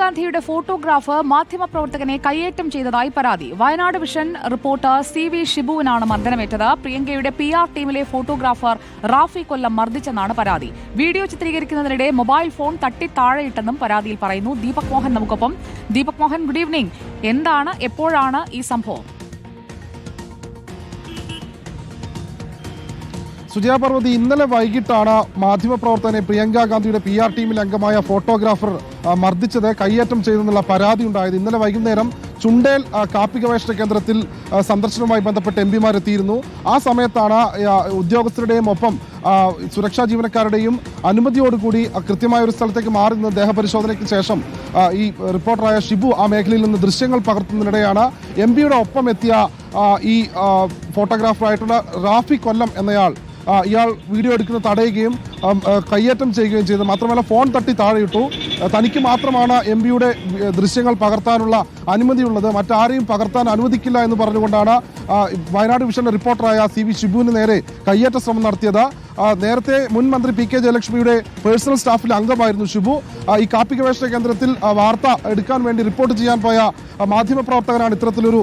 ഗാന്ധിയുടെ ഫോട്ടോഗ്രാഫ് മാധ്യമപ്രവർത്തകനെ കയ്യേറ്റം ചെയ്തതായി പരാതി. Wayanad Vision reporter C V ഷിബുവിനാണ് മർദ്ദനമേറ്റത്. പ്രിയങ്കയുടെ പി ആർ ടീമിലെ ഫോട്ടോഗ്രാഫർ റാഫി കൊല്ലം മർദ്ദിച്ചെന്നാണ് പരാതി. വീഡിയോ ചിത്രീകരിക്കുന്നതിനിടെ മൊബൈൽ ഫോൺ തട്ടി താഴെയിട്ടെന്നും പരാതിയിൽ പറയുന്നു. ദീപക് മോഹൻ നമുക്കൊപ്പം. Deepak Mohan good evening. എന്താണ് എപ്പോഴാണ് ഈ സംഭവം? സുജയ പാർവതി ഇന്നലെ വൈകിട്ടാണ് മാധ്യമപ്രവർത്തകനെ പ്രിയങ്ക ഗാന്ധിയുടെ പി ആർ ടീമിലെ അംഗമായ ഫോട്ടോഗ്രാഫർ മർദ്ദിച്ചത് കയ്യേറ്റം ചെയ്തെന്നുള്ള പരാതി ഉണ്ടായത് ഇന്നലെ വൈകുന്നേരം ചുണ്ടേൽ കാപ്പി ഗവേഷണ കേന്ദ്രത്തിൽ സന്ദർശനവുമായി ബന്ധപ്പെട്ട് എം പിമാർ എത്തിയിരുന്നു ആ സമയത്താണ് ഉദ്യോഗസ്ഥരുടെയും ഒപ്പം സുരക്ഷാ ജീവനക്കാരുടെയും അനുമതിയോടുകൂടി കൃത്യമായ ഒരു സ്ഥലത്തേക്ക് മാറി നിന്ന് ദേഹപരിശോധനയ്ക്ക് ശേഷം ഈ റിപ്പോർട്ടറായ ഷിബു ആ മേഖലയിൽ നിന്ന് ദൃശ്യങ്ങൾ പകർത്തുന്നതിനിടെയാണ് എം പിയുടെ ഒപ്പം എത്തിയ ഈ ഫോട്ടോഗ്രാഫറായിട്ടുള്ള റാഫി കൊല്ലം എന്നയാൾ ഇയാൾ വീഡിയോ എടുക്കുന്നത് തടയുകയും കയ്യേറ്റം ചെയ്യുകയും ചെയ്തു. മാത്രമല്ല ഫോൺ തട്ടി താഴെയിട്ടു. തനിക്ക് മാത്രമാണ് എം പിയുടെ ദൃശ്യങ്ങൾ പകർത്താനുള്ള അനുമതിയുള്ളത്. മറ്റാരെയും പകർത്താൻ അനുവദിക്കില്ല എന്ന് പറഞ്ഞുകൊണ്ടാണ് വയനാട് വിഷന്റെ റിപ്പോർട്ടറായ സി വി ഷിബുവിന് നേരെ കയ്യേറ്റ ശ്രമം നടത്തിയത്. നേരത്തെ മുൻ മന്ത്രി പി കെ ജയലക്ഷ്മിയുടെ പേഴ്സണൽ സ്റ്റാഫിലെ അംഗമായിരുന്നു ഷിബു. ഈ കാപ്പി ഗവേഷണ കേന്ദ്രത്തിൽ വാർത്ത എടുക്കാൻ വേണ്ടി റിപ്പോർട്ട് ചെയ്യാൻ പോയ മാധ്യമപ്രവർത്തകനാണ് ഇത്തരത്തിലൊരു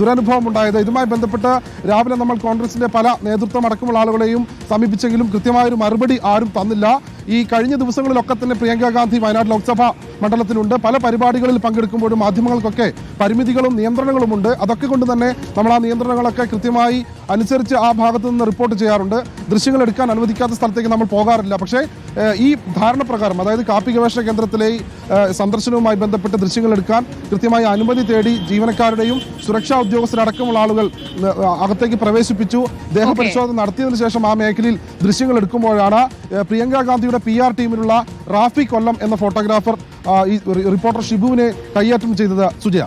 ദുരനുഭവം ഉണ്ടായത് ഇതുമായി ബന്ധപ്പെട്ട് രാവിലെ നമ്മൾ കോൺഗ്രസിന്റെ പല നേതൃത്വം അടക്കമുള്ള ആളുകളെയും സമീപിച്ചെങ്കിലും കൃത്യമായൊരു മറുപടി ആരും തന്നില്ല. ഈ കഴിഞ്ഞ ദിവസങ്ങളിലൊക്കെ തന്നെ പ്രിയങ്ക ഗാന്ധി വയനാട് ലോക്സഭാ മണ്ഡലത്തിലുണ്ട്. പല പരിപാടികളിൽ പങ്കെടുക്കുമ്പോഴും മാധ്യമങ്ങൾക്കൊക്കെ പരിമിതികളും നിയന്ത്രണങ്ങളും ഉണ്ട് അതൊക്കെ കൊണ്ട് തന്നെ നമ്മൾ ആ നിയന്ത്രണങ്ങളൊക്കെ കൃത്യമായി അനുസരിച്ച് ആ ഭാഗത്തു നിന്ന് റിപ്പോർട്ട് ചെയ്യാറുണ്ട്. ദൃശ്യങ്ങൾ എടുക്കാൻ അനുവദിക്കാത്ത സ്ഥലത്തേക്ക് നമ്മൾ പോകാറില്ല. പക്ഷേ ഈ ധാരണ പ്രകാരം അതായത് കാപ്പി ഗവേഷണ കേന്ദ്രത്തിലെ സന്ദർശനവുമായി ബന്ധപ്പെട്ട് ദൃശ്യങ്ങൾ എടുക്കാൻ കൃത്യമായി അനുമതി തേടി ജീവനക്കാരുടെയും സുരക്ഷാ ഉദ്യോഗസ്ഥരടക്കമുള്ള ആളുകൾ അകത്തേക്ക് പ്രവേശിപ്പിച്ചു. ദേഹപരിശോധന നടത്തിയതിനു ശേഷം ആ മേഖലയിൽ ദൃശ്യങ്ങൾ എടുക്കുമ്പോഴാണ് പ്രിയങ്ക ഗാന്ധിയുടെ പി ആർ ടീമിലുള്ള റാഫി കൊല്ലം എന്ന ഫോട്ടോഗ്രാഫർ ഈ റിപ്പോർട്ടർ ഷിബുവിനെ കയ്യേറ്റം ചെയ്തത് സുജയ.